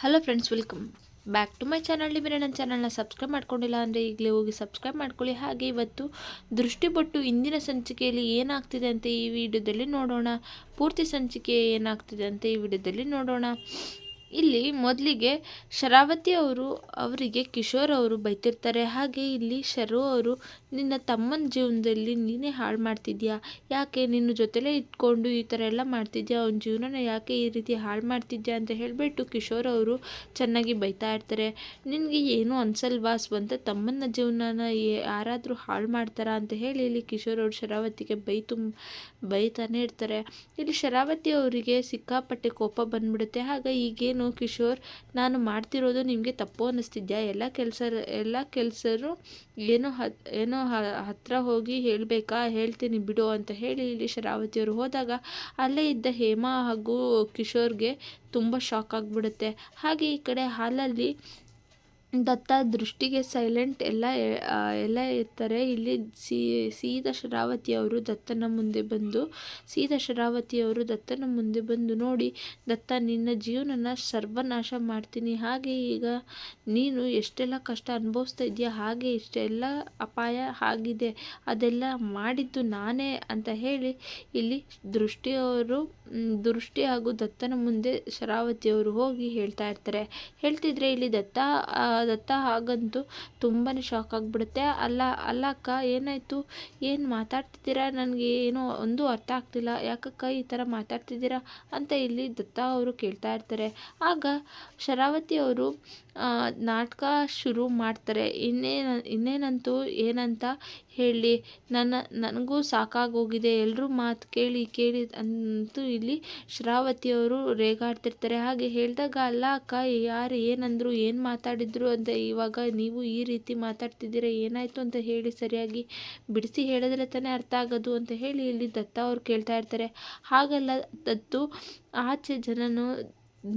Hello friends welcome back to my channel ಬೇರೆ ನನ್ನ ಚಾನಲ್ನ ಸಬ್ಸ್ಕ್ರೈಬ್ ಮಾಡ್ಕೊಂಡಿಲ್ಲ ಅಂದರೆ ಈಗಲೇ ಹೋಗಿ ಸಬ್ಸ್ಕ್ರೈಬ್ ಮಾಡ್ಕೊಳ್ಳಿ. ಹಾಗೆ ಇವತ್ತು ದೃಷ್ಟಿಪಟ್ಟು ಇಂದಿನ ಸಂಚಿಕೆಯಲ್ಲಿ ಏನಾಗ್ತಿದೆ ಅಂತ ಈ ವಿಡಿಯೋದಲ್ಲಿ ನೋಡೋಣ. ಪೂರ್ತಿ ಸಂಚಿಕೆ ಏನಾಗ್ತಿದೆ ಅಂತ ಈ ವಿಡಿಯೋದಲ್ಲಿ ನೋಡೋಣ. ಇಲ್ಲಿ ಮೊದಲಿಗೆ ಶರಾವತಿ ಅವರು ಅವರಿಗೆ ಕಿಶೋರ್ ಅವರು ಬೈತಿರ್ತಾರೆ. ಹಾಗೆ ಇಲ್ಲಿ ಶರು ಅವರು, ನಿನ್ನ ತಮ್ಮನ ಜೀವನದಲ್ಲಿ ನೀನೇ ಹಾಳು ಮಾಡ್ತಿದ್ಯಾ? ಯಾಕೆ ನಿನ್ನ ಜೊತೆಲೇ ಇಟ್ಕೊಂಡು ಈ ಥರ ಎಲ್ಲ ಮಾಡ್ತಿದ್ಯಾ? ಅವನ ಜೀವನನ ಯಾಕೆ ಈ ರೀತಿ ಹಾಳು ಮಾಡ್ತಿದ್ಯಾ? ಅಂತ ಹೇಳಿಬಿಟ್ಟು ಕಿಶೋರ್ ಅವರು ಚೆನ್ನಾಗಿ ಬೈತಾ ಇರ್ತಾರೆ. ನಿನಗೆ ಏನೂ ಅನ್ಸಲ್ವಾ? ಸ್ವಂತ ತಮ್ಮನ ಜೀವನನ ಯಾರಾದರೂ ಹಾಳು ಮಾಡ್ತಾರಾ? ಅಂತ ಹೇಳಿ ಇಲ್ಲಿ ಕಿಶೋರ್ ಅವರು ಶರಾವತಿಗೆ ಬೈ ತುಂಬ ಬೈತಾನೆ ಇರ್ತಾರೆ. ಇಲ್ಲಿ ಶರಾವತಿ ಅವರಿಗೆ ಸಿಕ್ಕಾಪಟ್ಟೆ ಕೋಪ ಬಂದ್ಬಿಡುತ್ತೆ. ಹಾಗೆ ಈಗೇನು ಕಿಶೋರ್, ನಾನು ಮಾಡ್ತಿರೋದು ನಿಮಗೆ ತಪ್ಪು ಅನ್ನಿಸ್ತಿದ್ಯಾ? ಎಲ್ಲ ಕೆಲಸ ಎಲ್ಲ ಕೆಲಸರು ಏನೋ ಹ, ಏನೋ ಹತ್ತಿರ ಹೋಗಿ ಹೇಳಬೇಕಾ? ಹೇಳ್ತೀನಿ ಬಿಡು ಅಂತ ಹೇಳಿ ಇಲ್ಲಿ ಶರಾವತಿಯವರು ಹೋದಾಗ ಅಲ್ಲೇ ಇದ್ದ ಹೇಮಾ ಹಾಗೂ ಕಿಶೋರ್ಗೆ ತುಂಬ ಶಾಕ್ ಆಗಿಬಿಡುತ್ತೆ. ಹಾಗೆ ಈ ಕಡೆ ಹಾಲಲ್ಲಿ ದತ್ತ ದೃಷ್ಟಿಗೆ ಸೈಲೆಂಟ್ ಎಲ್ಲ ಎಲ್ಲ ಇರ್ತಾರೆ ಇಲ್ಲಿ ಸಿ ಸೀದಾ ಶರಾವತಿ ಅವರು ದತ್ತನ ಮುಂದೆ ಬಂದು ಸೀದಾ ಶರಾವತಿ ಅವರು ದತ್ತನ ಮುಂದೆ ಬಂದು ನೋಡಿ, ದತ್ತ ನಿನ್ನ ಜೀವನನ ಸರ್ವನಾಶ ಮಾಡ್ತೀನಿ. ಹಾಗೆ ಈಗ ನೀನು ಎಷ್ಟೆಲ್ಲ ಕಷ್ಟ ಅನುಭವಿಸ್ತಾ ಇದೆಯಾ ಹಾಗೆ ಇಷ್ಟೆಲ್ಲ ಅಪಾಯ ಆಗಿದೆ, ಅದೆಲ್ಲ ಮಾಡಿದ್ದು ನಾನೇ ಅಂತ ಹೇಳಿ ಇಲ್ಲಿ ದೃಷ್ಟಿಯವರು ದೃಷ್ಟಿ ಹಾಗೂ ದತ್ತನ ಮುಂದೆ ಶರಾವತಿಯವರು ಹೋಗಿ ಹೇಳ್ತಾ ಇರ್ತಾರೆ. ಹೇಳ್ತಿದ್ರೆ ಇಲ್ಲಿ ದತ್ತ ದತ್ತ ಹಾಗಂತೂ ತುಂಬಾ ಶಾಕ್ ಆಗಿಬಿಡುತ್ತೆ. ಅಲ್ಲ ಅಲ್ಲಕ್ಕ ಏನಾಯಿತು? ಏನು ಮಾತಾಡ್ತಿದ್ದೀರಾ? ನನಗೆ ಏನು ಒಂದು ಅರ್ಥ ಆಗ್ತಿಲ್ಲ. ಯಾಕಕ್ಕ ಈ ಥರ ಮಾತಾಡ್ತಿದ್ದೀರಾ? ಅಂತ ಇಲ್ಲಿ ದತ್ತ ಅವರು ಕೇಳ್ತಾ ಇರ್ತಾರೆ. ಆಗ ಶರಾವತಿ ಅವರು ನಾಟಕ ಶುರು ಮಾಡ್ತಾರೆ. ಇನ್ನೇನು ಇನ್ನೇನಂತೂ ಏನಂತ ಹೇಳಿ, ನನ್ನ, ನನಗೂ ಸಾಕಾಗೋಗಿದೆ. ಎಲ್ಲರೂ ಮಾತು ಕೇಳಿ ಕೇಳಿ ಅಂತೂ ಇಲ್ಲಿ ಶ್ರಾವತಿಯವರು ರೇಗಾಡ್ತಿರ್ತಾರೆ. ಹಾಗೆ ಹೇಳಿದಾಗ, ಅಲ್ಲ ಅಕ್ಕ, ಯಾರು ಏನಂದರು, ಏನು ಮಾತಾಡಿದ್ರು ಅಂತ ಇವಾಗ ನೀವು ಈ ರೀತಿ ಮಾತಾಡ್ತಿದ್ದೀರ, ಏನಾಯಿತು ಅಂತ ಹೇಳಿ ಸರಿಯಾಗಿ ಬಿಡಿಸಿ ಹೇಳಿದ್ರೆ ತಾನೇ ಅರ್ಥ ಆಗೋದು ಅಂತ ಹೇಳಿ ಇಲ್ಲಿ ದತ್ತ ಅವ್ರು ಕೇಳ್ತಾ ಇರ್ತಾರೆ. ಹಾಗಲ್ಲ, ದತ್ತು ಆಚೆ ಜನನು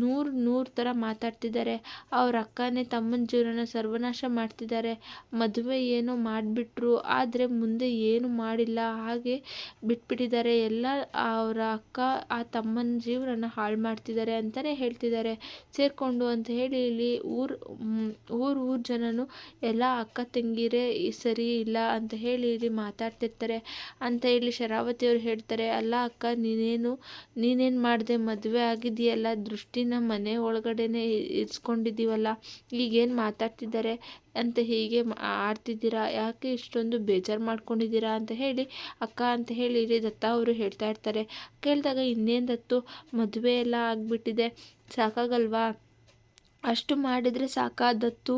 ನೂರು ನೂರು ಥರ ಮಾತಾಡ್ತಿದ್ದಾರೆ. ಅವ್ರ ಅಕ್ಕನೇ ತಮ್ಮನ ಜೀವನನ ಸರ್ವನಾಶ ಮಾಡ್ತಿದ್ದಾರೆ. ಮದುವೆ ಏನೋ ಮಾಡಿಬಿಟ್ರು, ಆದರೆ ಮುಂದೆ ಏನು ಮಾಡಿಲ್ಲ, ಹಾಗೆ ಬಿಟ್ಬಿಟ್ಟಿದ್ದಾರೆ. ಎಲ್ಲ ಅವರ ಅಕ್ಕ, ಆ ತಮ್ಮನ ಜೀವನನ ಹಾಳು ಮಾಡ್ತಿದ್ದಾರೆ ಅಂತಲೇ ಹೇಳ್ತಿದ್ದಾರೆ. ಸೇರಿಕೊಂಡು ಅಂತ ಹೇಳಿ ಇಲ್ಲಿ ಊರು ಊರು ಊರು ಜನನು ಎಲ್ಲ ಅಕ್ಕ ತಂಗಿರೇ ಸರಿ ಇಲ್ಲ ಅಂತ ಹೇಳಿ ಇಲ್ಲಿ ಮಾತಾಡ್ತಿರ್ತಾರೆ. ಅಂತ ಹೇಳಿ ಶರಾವತಿಯವರು ಹೇಳ್ತಾರೆ, ಅಲ್ಲ ಅಕ್ಕ, ನೀನೇನು ನೀನೇನು ಮಾಡಿದೆ ಮದುವೆ ಆಗಿದೆಯಲ್ಲ ದೃಷ್ಟಿ ದೃಷ್ಟಿನ ಮನೆ ಒಳಗಡೆನೆ ಇರಿಸ್ಕೊಂಡಿದ್ದೀವಲ್ಲ, ಈಗೇನು ಮಾತಾಡ್ತಿದ್ದಾರೆ ಅಂತ ಹೀಗೆ ಆಡ್ತಿದ್ದೀರಾ, ಯಾಕೆ ಇಷ್ಟೊಂದು ಬೇಜಾರು ಮಾಡ್ಕೊಂಡಿದ್ದೀರಾ ಅಂತ ಹೇಳಿ ಅಕ್ಕ ಅಂತ ಹೇಳಿ ದತ್ತ ಅವರು ಹೇಳ್ತಾ ಇರ್ತಾರೆ. ಕೇಳಿದಾಗ ಇನ್ನೇನು ದತ್ತು, ಮದುವೆ ಎಲ್ಲ ಆಗಿಬಿಟ್ಟಿದೆ, ಸಾಕಾಗಲ್ವಾ? ಅಷ್ಟು ಮಾಡಿದರೆ ಸಾಕಾದತ್ತು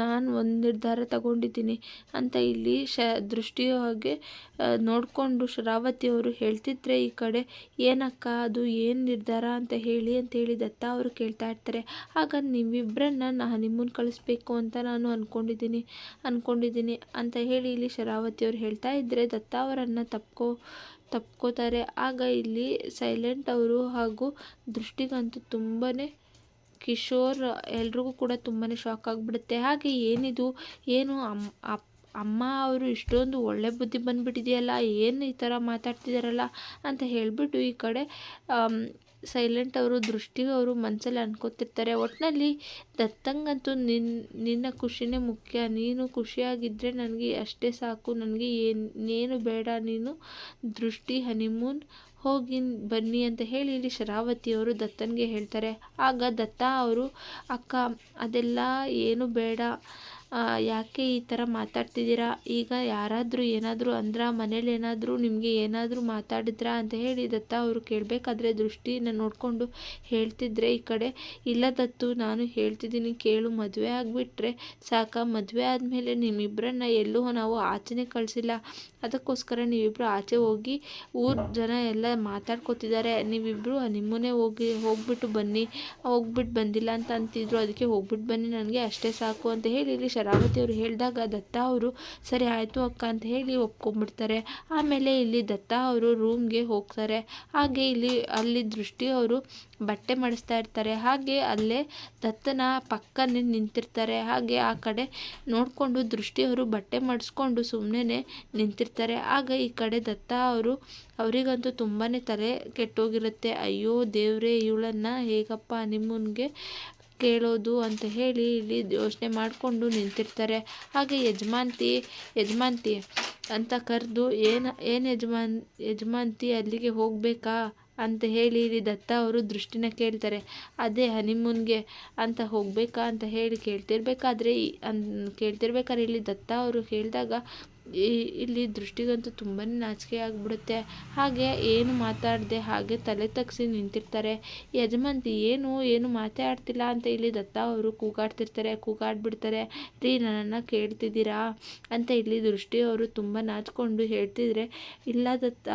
ನಾನು ಒಂದು ನಿರ್ಧಾರ ತಗೊಂಡಿದ್ದೀನಿ ಅಂತ ಇಲ್ಲಿ ಶ ದೃಷ್ಟಿಯ ಹಾಗೆ ನೋಡಿಕೊಂಡು ಶರಾವತಿಯವರು ಹೇಳ್ತಿದ್ರೆ ಈ ಕಡೆ, ಏನಕ್ಕ ಅದು ಏನು ನಿರ್ಧಾರ ಅಂತ ಹೇಳಿ ಅಂತೇಳಿ ದತ್ತ ಅವರು ಕೇಳ್ತಾ ಇರ್ತಾರೆ. ಆಗ ನಿಮ್ಮಿಬ್ಬರನ್ನ ನಾನು ನಿಮ್ಮನ್ನು ಕಳಿಸ್ಬೇಕು ಅಂತ ನಾನು ಅಂದ್ಕೊಂಡಿದ್ದೀನಿ ಅಂದ್ಕೊಂಡಿದ್ದೀನಿ ಅಂತ ಹೇಳಿ ಇಲ್ಲಿ ಶರಾವತಿಯವರು ಹೇಳ್ತಾ ಇದ್ದರೆ ದತ್ತ ಅವರನ್ನು ತಪ್ಕೋ, ತಪ್ಕೋತಾರೆ. ಆಗ ಇಲ್ಲಿ ಸೈಲೆಂಟ್ ಅವರು ಹಾಗೂ ದೃಷ್ಟಿಗಂತೂ ತುಂಬಾ ಕಿಶೋರ್ ಎಲ್ರಿಗೂ ಕೂಡ ತುಂಬಾ ಶಾಕ್ ಆಗಿಬಿಡುತ್ತೆ. ಹಾಗೆ ಏನಿದು? ಏನು ಅಮ್ಮ ಅಪ್ಪ ಅಮ್ಮ ಅವರು ಇಷ್ಟೊಂದು ಒಳ್ಳೆ ಬುದ್ಧಿ ಬಂದುಬಿಟ್ಟಿದೆಯಲ್ಲ? ಏನು ಈ ಥರ ಮಾತಾಡ್ತಿದ್ದಾರಲ್ಲ ಅಂತ ಹೇಳಿಬಿಟ್ಟು ಈ ಕಡೆ ಸೈಲೆಂಟ್ ಅವರು, ದೃಷ್ಟಿಗೂ ಅವರು ಮನಸ್ಸಲ್ಲಿ ಅನ್ಕೋತಿರ್ತಾರೆ. ಒಟ್ಟಿನಲ್ಲಿ ದತ್ತಂಗಂತೂ ನಿನ್ನ ನಿನ್ನ ಖುಷಿನೇ ಮುಖ್ಯ. ನೀನು ಖುಷಿಯಾಗಿದ್ದರೆ ನನಗೆ ಅಷ್ಟೇ ಸಾಕು. ನನಗೆ ಏನು ಬೇಡ. ನೀನು ದೃಷ್ಟಿ, ಹನಿಮೂನ್ ಹೋಗಿ ಬನ್ನಿ ಅಂತ ಹೇಳಿ ಇಲ್ಲಿ ಶರಾವತಿಯವರು ದತ್ತನಿಗೆ ಹೇಳ್ತಾರೆ. ಆಗ ದತ್ತ ಅವರು, ಅಕ್ಕ, ಅದೆಲ್ಲ ಏನು ಬೇಡ. ಯಾಕೆ ಈ ಥರ ಮಾತಾಡ್ತಿದ್ದೀರಾ? ಈಗ ಯಾರಾದರೂ ಏನಾದರೂ ಅಂದ್ರ ಮನೇಲಿ ಏನಾದರೂ ನಿಮಗೆ ಏನಾದರೂ ಮಾತಾಡಿದ್ರಾ ಅಂತ ಹೇಳಿ ದತ್ತ ಅವರು ಕೇಳಬೇಕಾದ್ರೆ ದೃಷ್ಟಿನ ನೋಡಿಕೊಂಡು ಹೇಳ್ತಿದ್ರೆ ಈ ಕಡೆ. ಇಲ್ಲ ದತ್ತು, ನಾನು ಹೇಳ್ತಿದ್ದೀನಿ ಕೇಳು, ಮದುವೆ ಆಗಿಬಿಟ್ರೆ ಸಾಕ. ಮದುವೆ ಆದಮೇಲೆ ನಿಮ್ಮಿಬ್ಬರನ್ನ ಎಲ್ಲೂ ನಾವು ಆಚೆನೇ ಕಳಿಸಿಲ್ಲ. ಅದಕ್ಕೋಸ್ಕರ ನೀವಿಬ್ಬರು ಆಚೆ ಹೋಗಿ ಊರ ಜನ ಎಲ್ಲ ಮಾತಾಡ್ಕೋತಿದ್ದಾರೆ. ನೀವಿಬ್ಬರು ನಿಮ್ಮನ್ನೇ ಹೋಗಿ, ಹೋಗ್ಬಿಟ್ಟು ಬನ್ನಿ. ಹೋಗ್ಬಿಟ್ಟು ಬಂದಿಲ್ಲ ಅಂತ ಅಂತಿದ್ರು, ಅದಕ್ಕೆ ಹೋಗ್ಬಿಟ್ಟು ಬನ್ನಿ. ನನಗೆ ಅಷ್ಟೇ ಸಾಕು ಅಂತ ಹೇಳಿ ಇಲ್ಲಿ ಶರಾವತಿ ಅವರು ಹೇಳಿದಾಗ ದತ್ತ ಅವರು, ಸರಿ ಆಯಿತು ಅಕ್ಕ ಅಂತ ಹೇಳಿ ಒಪ್ಕೊಂಡ್ಬಿಡ್ತಾರೆ. ಆಮೇಲೆ ಇಲ್ಲಿ ದತ್ತ ಅವರು ರೂಮ್ಗೆ ಹೋಗ್ತಾರೆ. ಹಾಗೆ ಇಲ್ಲಿ, ಅಲ್ಲಿ ದೃಷ್ಟಿ ಅವರು ಬಟ್ಟೆ ಮಾಡಿಸ್ತಾ ಇರ್ತಾರೆ. ಹಾಗೆ ಅಲ್ಲೇ ದತ್ತನ ಪಕ್ಕನೇ ನಿಂತಿರ್ತಾರೆ. ಹಾಗೆ ಆ ಕಡೆ ನೋಡಿಕೊಂಡು ದೃಷ್ಟಿಯವರು ಬಟ್ಟೆ ಮಾಡಿಸ್ಕೊಂಡು ಸುಮ್ಮನೆ ನಿಂತಿರ್ತಾರೆ. ಆಗ ಈ ಕಡೆ ದತ್ತ ಅವರು, ಅವರಿಗಂತೂ ತುಂಬಾ ತಲೆ ಕೆಟ್ಟೋಗಿರುತ್ತೆ. ಅಯ್ಯೋ ದೇವರೇ, ಇವಳನ್ನು ಹೇಗಪ್ಪ ನಿಮ್ಮನಿಗೆ ಕೇಳೋದು ಅಂತ ಹೇಳಿ ಇಲ್ಲಿ ಯೋಚನೆ ಮಾಡಿಕೊಂಡು ನಿಂತಿರ್ತಾರೆ. ಹಾಗೆ ಯಜಮಾನ್ತಿ ಯಜಮಾನ್ತಿ ಅಂತ ಕರೆದು, ಏನು ಏನು ಯಜಮಾನ್, ಯಜಮಾನ್ತಿ ಅಲ್ಲಿಗೆ ಹೋಗಬೇಕಾ? ಅಂತ ಹೇಳಿ ಇಲ್ಲಿ ದತ್ತ ಅವರು ದೃಷ್ಟಿನ ಕೇಳ್ತಾರೆ. ಅದೇ ಹನಿಮೂನ್ಗೆ ಅಂತ ಹೋಗಬೇಕಾ? ಅಂತ ಹೇಳಿ ಕೇಳ್ತಿರ್ಬೇಕಾದ್ರೆ ಅನ್, ಕೇಳ್ತಿರ್ಬೇಕಾದ್ರೆ ಇಲ್ಲಿ ದತ್ತ ಅವರು ಹೇಳಿದಾಗ ಇಲ್ಲಿ ದೃಷ್ಟಿಗಂತೂ ತುಂಬಾ ನಾಚಿಕೆ ಆಗಿಬಿಡುತ್ತೆ. ಹಾಗೆ ಏನು ಮಾತಾಡದೆ ಹಾಗೆ ತಲೆ ತಗ್ಸಿ ನಿಂತಿರ್ತಾರೆ. ಯಜಮಾನ್ತಿ ಏನು ಏನು ಮಾತಾಡ್ತಿಲ್ಲ ಅಂತ ಇಲ್ಲಿ ದತ್ತ ಅವರು ಕೂಗಾಡ್ತಿರ್ತಾರೆ, ಕೂಗಾಡ್ಬಿಡ್ತಾರೆ. ರೀ, ನನ್ನನ್ನು ಕೇಳ್ತಿದ್ದೀರಾ? ಅಂತ ಇಲ್ಲಿ ದೃಷ್ಟಿಯವರು ತುಂಬ ನಾಚಿಕೊಂಡು ಹೇಳ್ತಿದ್ರೆ, ಇಲ್ಲ ದತ್ತ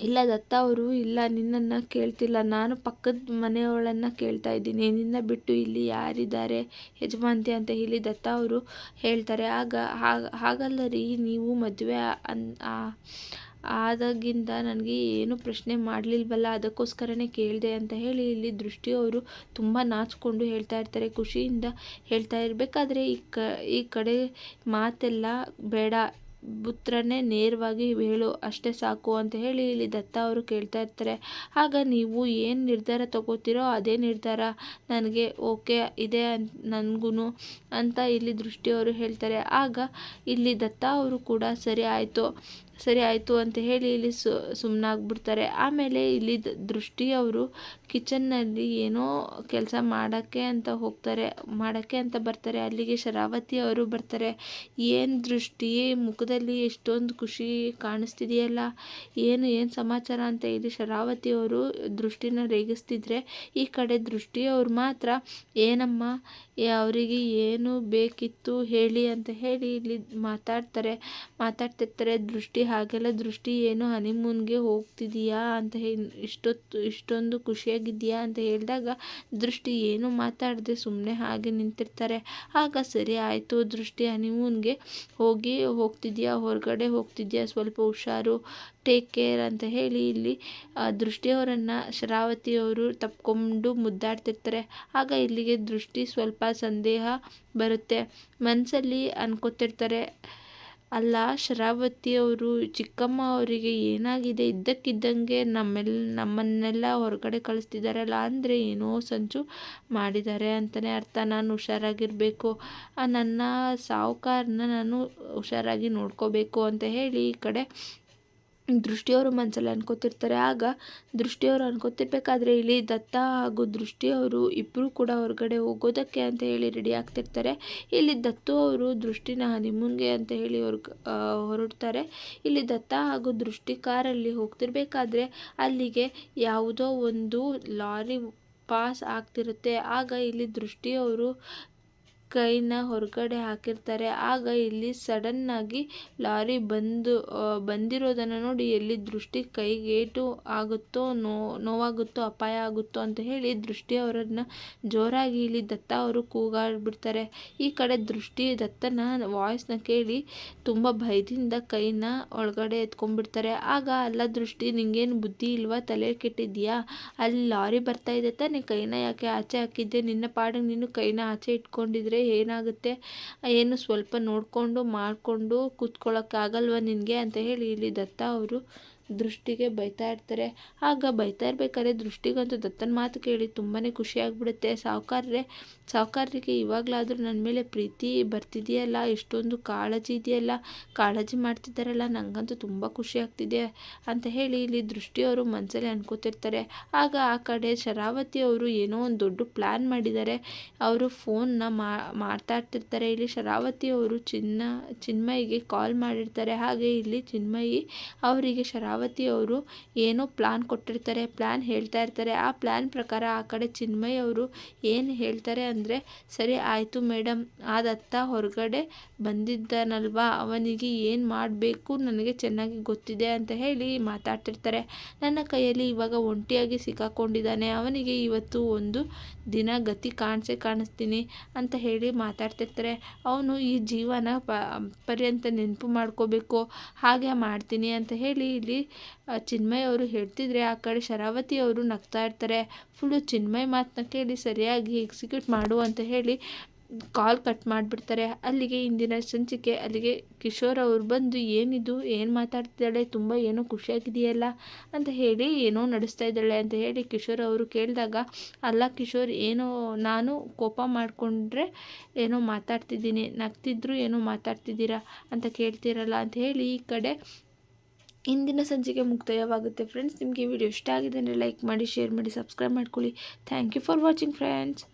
ಇಲ್ಲ ದತ್ತ ಅವರು, ಇಲ್ಲ ನಿನ್ನನ್ನು ಕೇಳ್ತಿಲ್ಲ. ನಾನು ಪಕ್ಕದ ಮನೆಯವಳನ್ನು ಕೇಳ್ತಾ ಇದ್ದೀನಿ. ನಿನ್ನ ಬಿಟ್ಟು ಇಲ್ಲಿ ಯಾರಿದ್ದಾರೆ ಯಜಮಾಂತಿ ಅಂತ ಹೇಳಿ ದತ್ತ ಅವರು ಹೇಳ್ತಾರೆ. ಆಗ ಹಾಗಲ್ಲ ರೀ, ನೀವು ಮದುವೆ ಆದಾಗಿಂದ ನನಗೆ ಏನು ಪ್ರಶ್ನೆ ಮಾಡಲಿಲ್ವಲ್ಲ, ಅದಕ್ಕೋಸ್ಕರನೇ ಕೇಳಿದೆ ಅಂತ ಹೇಳಿ ಇಲ್ಲಿ ದೃಷ್ಟಿಯವರು ತುಂಬ ನಾಚಿಕೊಂಡು ಹೇಳ್ತಾ ಇರ್ತಾರೆ. ಖುಷಿಯಿಂದ ಹೇಳ್ತಾ ಇರಬೇಕಾದ್ರೆ ಈ ಕ, ಈ ಕಡೆ ಮಾತೆಲ್ಲ ಬೇಡ. ಪುತ್ರನೇ ನೇರವಾಗಿ ಹೇಳು, ಅಷ್ಟೇ ಸಾಕು ಅಂತ ಹೇಳಿ ಇಲ್ಲಿ ದತ್ತ ಅವರು ಕೇಳ್ತಾ ಇರ್ತಾರೆ. ಆಗ ನೀವು ಏನು ನಿರ್ಧಾರ ತಗೋತೀರೋ ಅದೇ ನಿರ್ಧಾರ. ನನಗೆ ಓಕೆ, ಇದೆ ನನಗೂ ಅಂತ ಇಲ್ಲಿ ದೃಷ್ಟಿಯವರು ಹೇಳ್ತಾರೆ. ಆಗ ಇಲ್ಲಿ ದತ್ತ ಅವರು ಕೂಡ, ಸರಿ, ಆಯಿತು. ಸರಿ ಆಯಿತು ಅಂತ ಹೇಳಿ ಇಲ್ಲಿ ಸು ಸುಮ್ಮನಾಗ್ಬಿಡ್ತಾರೆ ಆಮೇಲೆ ಇಲ್ಲಿ ದೃಷ್ಟಿಯವರು ಕಿಚನ್ನಲ್ಲಿ ಏನೋ ಕೆಲಸ ಮಾಡೋಕ್ಕೆ ಅಂತ ಹೋಗ್ತಾರೆ. ಮಾಡೋಕ್ಕೆ ಅಂತ ಬರ್ತಾರೆ. ಅಲ್ಲಿಗೆ ಶರಾವತಿ ಅವರು ಬರ್ತಾರೆ. ಏನು ದೃಷ್ಟಿ? ಮುಖದಲ್ಲಿ ಎಷ್ಟೊಂದು ಖುಷಿ ಕಾಣಿಸ್ತಿದೆಯಲ್ಲ? ಏನು ಏನು ಸಮಾಚಾರ ಅಂತ ಇಲ್ಲಿ ಶರಾವತಿ ಅವರು ದೃಷ್ಟಿನ ರೇಗಿಸ್ತಿದ್ರೆ ಈ ಕಡೆ ದೃಷ್ಟಿಯವ್ರು ಮಾತ್ರ, ಏನಮ್ಮ ಅವರಿಗೆ ಏನು ಬೇಕಿತ್ತು ಹೇಳಿ ಅಂತ ಹೇಳಿ ಇಲ್ಲಿ ಮಾತಾಡ್ತಾರೆ. ಮಾತಾಡ್ತಿರ್ತಾರೆ, ದೃಷ್ಟಿ ಹಾಗೆಲ್ಲ ದೃಷ್ಟಿ ಏನು ಹನಿಮೂನ್ಗೆ ಹೋಗ್ತಿದೀಯಾ ಅಂತ ಇಷ್ಟೊತ್ತು, ಇಷ್ಟೊಂದು ಖುಷಿಯಾಗಿದೆಯಾ ಅಂತ ಹೇಳಿದಾಗ, ದೃಷ್ಟಿ ಏನು ಮಾತಾಡದೆ ಸುಮ್ಮನೆ ಹಾಗೆ ನಿಂತಿರ್ತಾರೆ. ಆಗ, ಸರಿ ಆಯಿತು, ದೃಷ್ಟಿ ಹನಿಮೂನ್ಗೆ ಹೋಗಿ ಹೋಗ್ತಿದೆಯಾ? ಹೊರಗಡೆ ಹೋಗ್ತಿದೆಯಾ? ಸ್ವಲ್ಪ ಹುಷಾರು ಟೇಕ್ ಕೇರ್ ಅಂತ ಹೇಳಿ ಇಲ್ಲಿ ದೃಷ್ಟಿಯವರನ್ನು ಶರಾವತಿಯವರು ತಪ್ಕೊಂಡು ಮುದ್ದಾಡ್ತಿರ್ತಾರೆ. ಆಗ ಇಲ್ಲಿಗೆ ದೃಷ್ಟಿ ಸ್ವಲ್ಪ ಸಂದೇಹ ಬರುತ್ತೆ. ಮನಸ್ಸಲ್ಲಿ ಅನ್ಕೋತಿರ್ತಾರೆ, ಅಲ್ಲ ಶರಾವತಿಯವರು ಚಿಕ್ಕಮ್ಮ ಅವರಿಗೆ ಏನಾಗಿದೆ? ಇದ್ದಕ್ಕಿದ್ದಂಗೆ ನಮ್ಮೆಲ್ಲ ನಮ್ಮನ್ನೆಲ್ಲ ಹೊರಗಡೆ ಕಳಿಸ್ತಿದ್ದಾರಲ್ಲ ಅಂದರೆ ಏನೋ ಸಂಚು ಮಾಡಿದ್ದಾರೆ ಅಂತಲೇ ಅರ್ಥ. ನಾನು ಹುಷಾರಾಗಿರಬೇಕು. ನನ್ನ ಸಾಹುಕಾರನ ನಾನು ಹುಷಾರಾಗಿ ನೋಡ್ಕೋಬೇಕು ಅಂತ ಹೇಳಿ ಈ ಕಡೆ ದೃಷ್ಟಿಯವರು ಮನಸ್ಸಲ್ಲಿ ಅನ್ಕೋತಿರ್ತಾರೆ. ಆಗ ದೃಷ್ಟಿಯವರು ಅನ್ಕೋತಿರ್ಬೇಕಾದ್ರೆ ಇಲ್ಲಿ ದತ್ತ ಹಾಗೂ ದೃಷ್ಟಿಯವರು ಇಬ್ಬರೂ ಕೂಡ ಹೊರಗಡೆ ಹೋಗೋದಕ್ಕೆ ಅಂತ ಹೇಳಿ ರೆಡಿ ಆಗ್ತಿರ್ತಾರೆ. ಇಲ್ಲಿ ದತ್ತು ಅವರು ದೃಷ್ಟಿನ ಹನಿಮೂನ್ಗೆ ಅಂತ ಹೇಳಿ ಹೊರ್ಗ ಹೊರಡ್ತಾರೆ. ಇಲ್ಲಿ ದತ್ತ ಹಾಗೂ ದೃಷ್ಟಿ ಕಾರಲ್ಲಿ ಹೋಗ್ತಿರ್ಬೇಕಾದ್ರೆ ಅಲ್ಲಿಗೆ ಯಾವುದೋ ಒಂದು ಲಾರಿ ಪಾಸ್ ಆಗ್ತಿರುತ್ತೆ. ಆಗ ಇಲ್ಲಿ ದೃಷ್ಟಿಯವರು ಕೈನ ಹೊರಗಡೆ ಹಾಕಿರ್ತಾರೆ. ಆಗ ಇಲ್ಲಿ ಸಡನ್ನಾಗಿ ಲಾರಿ ಬಂದು ಬಂದಿರೋದನ್ನು ನೋಡಿ ಎಲ್ಲಿ ದೃಷ್ಟಿ ಕೈಗೇಟು ಆಗುತ್ತೋ, ನೋ, ನೋವಾಗುತ್ತೋ, ಅಪಾಯ ಆಗುತ್ತೋ ಅಂತ ಹೇಳಿ ದೃಷ್ಟಿ ಅವರನ್ನು ಜೋರಾಗಿ ಇಲ್ಲಿ ದತ್ತ ಅವರು ಕೂಗಾಡ್ಬಿಡ್ತಾರೆ. ಈ ಕಡೆ ದೃಷ್ಟಿ ದತ್ತನ ವಾಯ್ಸ್ನ ಕೇಳಿ ತುಂಬ ಭಯದಿಂದ ಕೈನ ಒಳಗಡೆ ಎತ್ಕೊಂಡ್ಬಿಡ್ತಾರೆ. ಆಗ ಅಲ್ಲ ದೃಷ್ಟಿ, ನಿಂಗೇನು ಬುದ್ಧಿ ಇಲ್ವಾ? ತಲೆ ಕೆಟ್ಟಿದ್ಯಾ? ಅಲ್ಲಿ ಲಾರಿ ಬರ್ತಾ ಇದೆ ತಾನೇ ಕೈನ, ಯಾಕೆ ಆಚೆ ಹಾಕಿದ್ದೆ? ನಿನ್ನ ಪಾಡಿಗೆ ನೀನು ಕೈನ ಆಚೆ ಇಟ್ಕೊಂಡಿದ್ರೆ ಏನಾಗುತ್ತೆ? ಏನು ಸ್ವಲ್ಪ ನೋಡಿಕೊಂಡು ಮಾಡಿಕೊಂಡು ಕೂತ್ಕೊಳ್ಳೋಕ್ಕಾಗಲ್ವ ನಿನಗೆ? ಅಂತ ಹೇಳಿ ಇಲ್ಲಿ ದತ್ತ ಅವರು ದೃಷ್ಟಿಗೆ ಬೈತಾ ಇರ್ತಾರೆ. ಆಗ ಬೈತಾ ಇರ್ಬೇಕಾದ್ರೆ ದೃಷ್ಟಿಗಂತೂ ದತ್ತನ ಮಾತು ಕೇಳಿ ತುಂಬಾ ಖುಷಿಯಾಗ್ಬಿಡುತ್ತೆ ಸಾಹುಕಾರ್ರೆ ಸಾವುಕಾರರಿಗೆ ಇವಾಗಲಾದರೂ ನನ್ನ ಮೇಲೆ ಪ್ರೀತಿ ಬರ್ತಿದೆಯಲ್ಲ ಇಷ್ಟೊಂದು ಕಾಳಜಿ ಇದೆಯಲ್ಲ, ಕಾಳಜಿ ಮಾಡ್ತಿದ್ದಾರಲ್ಲ ನನಗಂತೂ ತುಂಬ ಖುಷಿ ಆಗ್ತಿದೆ ಅಂತ ಹೇಳಿ ಇಲ್ಲಿ ದೃಷ್ಟಿಯವರು ಮನಸ್ಸಲ್ಲಿ ಅನ್ಕೋತಿರ್ತಾರೆ. ಆಗ ಆ ಕಡೆ ಶರಾವತಿ ಅವರು ಏನೋ ಒಂದು ದೊಡ್ಡ ಪ್ಲ್ಯಾನ್ ಮಾಡಿದ್ದಾರೆ. ಅವರು ಫೋನ್ನ ಮಾಡ್ತಾ ಇರ್ತಿರ್ತಾರೆ. ಇಲ್ಲಿ ಶರಾವತಿ ಅವರು ಚಿನ್ನ, ಚಿನ್ಮಯಿಗೆ ಕಾಲ್ ಮಾಡಿರ್ತಾರೆ. ಹಾಗೆ ಇಲ್ಲಿ ಚಿನ್ಮಯಿ ಅವರಿಗೆ ಶರಾವತಿ ಅವರು ಏನೋ ಪ್ಲ್ಯಾನ್ ಕೊಟ್ಟಿರ್ತಾರೆ ಪ್ಲ್ಯಾನ್ ಹೇಳ್ತಾ ಇರ್ತಾರೆ. ಆ ಪ್ಲ್ಯಾನ್ ಪ್ರಕಾರ ಆ ಕಡೆ ಚಿನ್ಮಯ್ ಅವರು ಏನು ಹೇಳ್ತಾರೆ ಅಂದರೆ, ಸರಿ ಆಯಿತು ಮೇಡಮ್ ಆ ದತ್ತ ಹೊರಗಡೆ ಬಂದಿದ್ದಾನಲ್ವಾ? ಅವನಿಗೆ ಏನು ಮಾಡಬೇಕು? ನನಗೆ ಚೆನ್ನಾಗಿ ಗೊತ್ತಿದೆ ಅಂತ ಹೇಳಿ ಮಾತಾಡ್ತಿರ್ತಾರೆ. ನನ್ನ ಕೈಯಲ್ಲಿ ಇವಾಗ ಒಂಟಿಯಾಗಿ ಸಿಕ್ಕಾಕೊಂಡಿದ್ದಾನೆ. ಅವನಿಗೆ ಇವತ್ತು ಒಂದು ದಿನ ಗತಿ ಕಾಣಿಸೇ ಕಾಣಿಸ್ತೀನಿ ಅಂತ ಹೇಳಿ ಮಾತಾಡ್ತಿರ್ತಾರೆ. ಅವನು ಈ ಜೀವನ ಪರ್ಯಂತ ನೆನಪು ಮಾಡ್ಕೋಬೇಕು, ಹಾಗೆ ಮಾಡ್ತೀನಿ ಅಂತ ಹೇಳಿ ಇಲ್ಲಿ ಚಿನ್ಮಯ್ ಅವರು ಹೇಳ್ತಿದ್ರೆ ಆ ಕಡೆ ಶರಾವತಿ ಅವರು ನಗ್ತಾ ಇರ್ತಾರೆ. ಫುಲ್ಲು ಚಿನ್ಮಯ್ ಮಾತನ್ನ ಕೇಳಿ ಸರಿಯಾಗಿ ಎಕ್ಸಿಕ್ಯೂಟ್ ಮಾಡು ಅಂತ ಹೇಳಿ ಕಾಲ್ ಕಟ್ ಮಾಡಿಬಿಡ್ತಾರೆ. ಅಲ್ಲಿಗೆ ಇಂದಿನ ಸಂಚಿಕೆ, ಅಲ್ಲಿಗೆ ಕಿಶೋರ್ ಅವರು ಬಂದು ಏನಿದು, ಏನು ಮಾತಾಡ್ತಿದ್ದಾಳೆ, ತುಂಬ ಏನೋ ಖುಷಿಯಾಗಿದೆಯಲ್ಲ ಅಂತ ಹೇಳಿ ಏನೋ ನಡೆಸ್ತಾ ಇದ್ದಾಳೆ ಅಂತ ಹೇಳಿ ಕಿಶೋರ್ ಅವರು ಕೇಳಿದಾಗ, ಅಲ್ಲ ಕಿಶೋರ್, ಏನೋ ನಾನು ಕೋಪ ಮಾಡಿಕೊಂಡ್ರೆ ಏನೋ ಮಾತಾಡ್ತಿದ್ದೀನಿ, ನಗ್ತಿದ್ರು ಏನೋ ಮಾತಾಡ್ತಿದ್ದೀರಾ ಅಂತ ಕೇಳ್ತಿರಲ್ಲ ಅಂತ ಹೇಳಿ ಈ ಕಡೆ ಇಂದಿನ ಸಂಜೆಗೆ ಮುಕ್ತಾಯವಾಗುತ್ತೆ ಫ್ರೆಂಡ್ಸ್ ನಿಮಗೆ ವಿಡಿಯೋ ಇಷ್ಟ ಆಗಿದೆ ಅಂದರೆ ಲೈಕ್ ಮಾಡಿ ಶೇರ್ ಮಾಡಿ ಸಬ್ಸ್ಕ್ರೈಬ್ ಮಾಡ್ಕೊಳ್ಳಿ. Thank you for watching friends